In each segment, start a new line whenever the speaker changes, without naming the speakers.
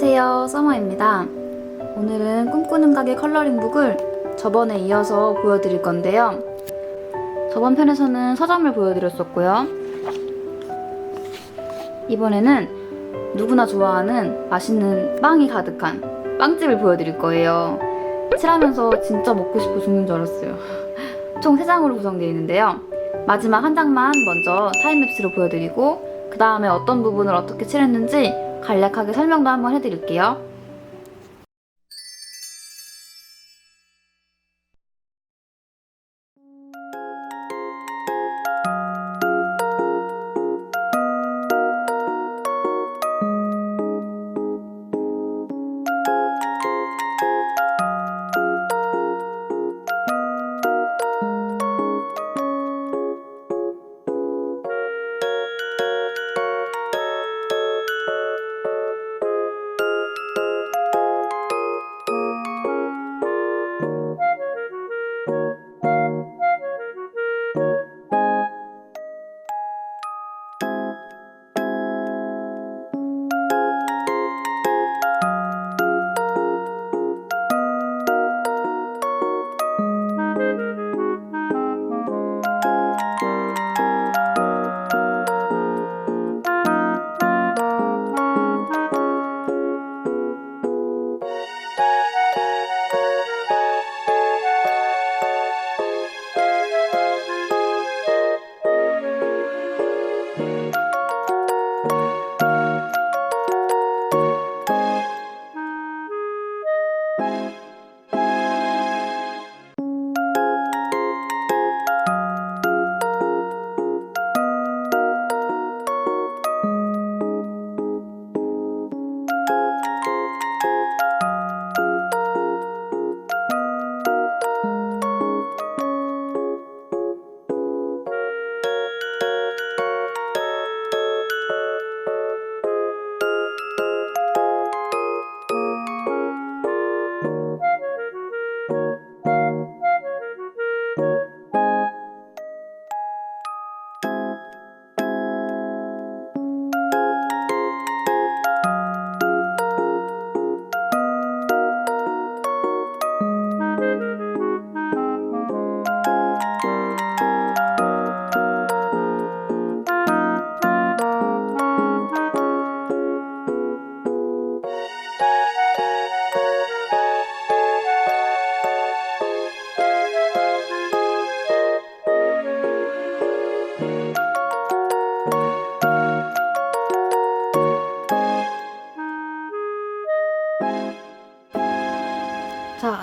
안녕하세요. 서머입니다. 오늘은 꿈꾸는 가게 컬러링북을 저번에 이어서 보여드릴 건데요. 저번 편에서는 서점을 보여드렸었고요. 이번에는 누구나 좋아하는 맛있는 빵이 가득한 빵집을 보여드릴 거예요. 칠하면서 진짜 먹고 싶어 죽는 줄 알았어요. 총 3장으로 구성되어 있는데요. 마지막 한 장만 먼저 타임랩스로 보여드리고 그 다음에 어떤 부분을 어떻게 칠했는지 간략하게 설명도 한번 해드릴게요.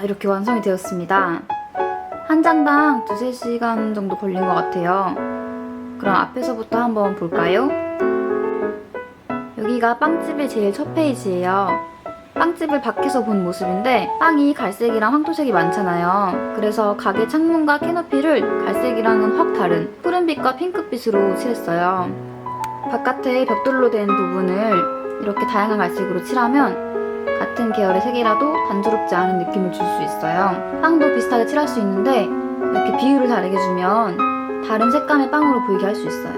이렇게 완성이 되었습니다. 한 장당 두세 시간 정도 걸린 것 같아요. 그럼 앞에서부터 한번 볼까요? 여기가 빵집의 제일 첫 페이지예요. 빵집을 밖에서 본 모습인데 빵이 갈색이랑 황토색이 많잖아요. 그래서 가게 창문과 캐노피를 갈색이랑은 확 다른 푸른빛과 핑크빛으로 칠했어요. 바깥에 벽돌로 된 부분을 이렇게 다양한 갈색으로 칠하면 같은 계열의 색이라도 단조롭지 않은 느낌을 줄 수 있어요. 빵도 비슷하게 칠할 수 있는데 이렇게 비율을 다르게 주면 다른 색감의 빵으로 보이게 할 수 있어요.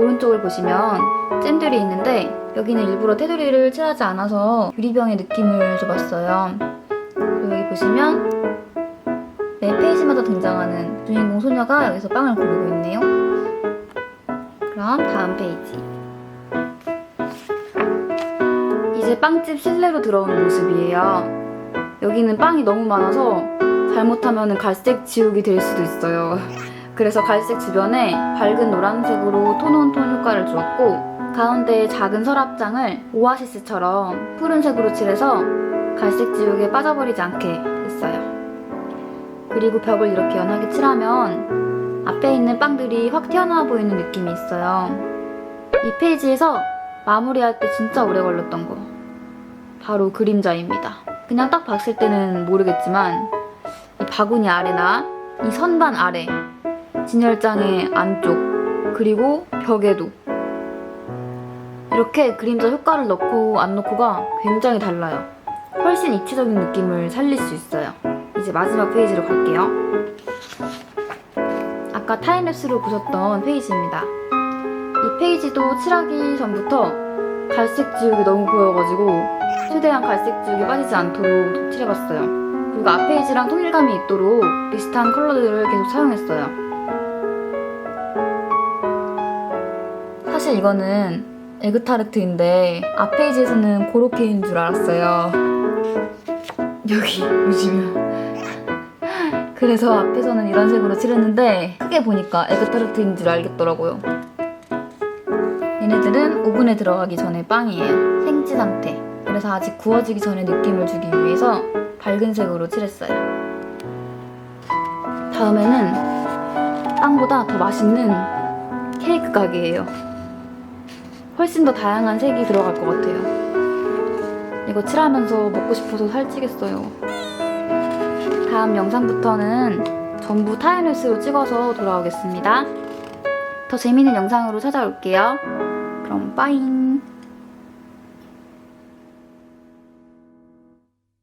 오른쪽을 보시면 잼들이 있는데 여기는 일부러 테두리를 칠하지 않아서 유리병의 느낌을 줘봤어요. 그리고 여기 보시면 매 페이지마다 등장하는 주인공 소녀가 여기서 빵을 고르고 있네요. 그럼 다음 페이지. 빵집 실내로 들어오는 모습이에요. 여기는 빵이 너무 많아서 잘못하면 갈색 지옥이 될 수도 있어요. 그래서 갈색 주변에 밝은 노란색으로 톤온톤 효과를 주었고 가운데에 작은 서랍장을 오아시스처럼 푸른색으로 칠해서 갈색 지옥에 빠져버리지 않게 했어요. 그리고 벽을 이렇게 연하게 칠하면 앞에 있는 빵들이 확 튀어나와 보이는 느낌이 있어요. 이 페이지에서 마무리할 때 진짜 오래 걸렸던 거. 바로 그림자입니다. 그냥 딱 봤을 때는 모르겠지만 이 바구니 아래나 이 선반 아래 진열장의 안쪽 그리고 벽에도 이렇게 그림자 효과를 넣고 안 넣고가 굉장히 달라요. 훨씬 입체적인 느낌을 살릴 수 있어요. 이제 마지막 페이지로 갈게요. 아까 타임랩스로 보셨던 페이지입니다. 이 페이지도 칠하기 전부터 갈색 지옥이 너무 보여가지고 최대한 갈색 지역이 빠지지 않도록 칠해봤어요. 그리고 앞 페이지랑 통일감이 있도록 비슷한 컬러들을 계속 사용했어요. 사실 이거는 에그타르트인데 앞 페이지에서는 고로케인 줄 알았어요. 여기 보시면 그래서 앞에서는 이런 색으로 칠했는데 크게 보니까 에그타르트인 줄 알겠더라고요. 얘네들은 오븐에 들어가기 전에 빵이에요. 생지 상태. 그래서 아직 구워지기 전에 느낌을 주기 위해서 밝은 색으로 칠했어요. 다음에는 빵보다 더 맛있는 케이크 가게예요. 훨씬 더 다양한 색이 들어갈 것 같아요. 이거 칠하면서 먹고 싶어서 살찌겠어요. 다음 영상부터는 전부 타임랩스로 찍어서 돌아오겠습니다. 더 재밌는 영상으로 찾아올게요. 그럼 빠잉!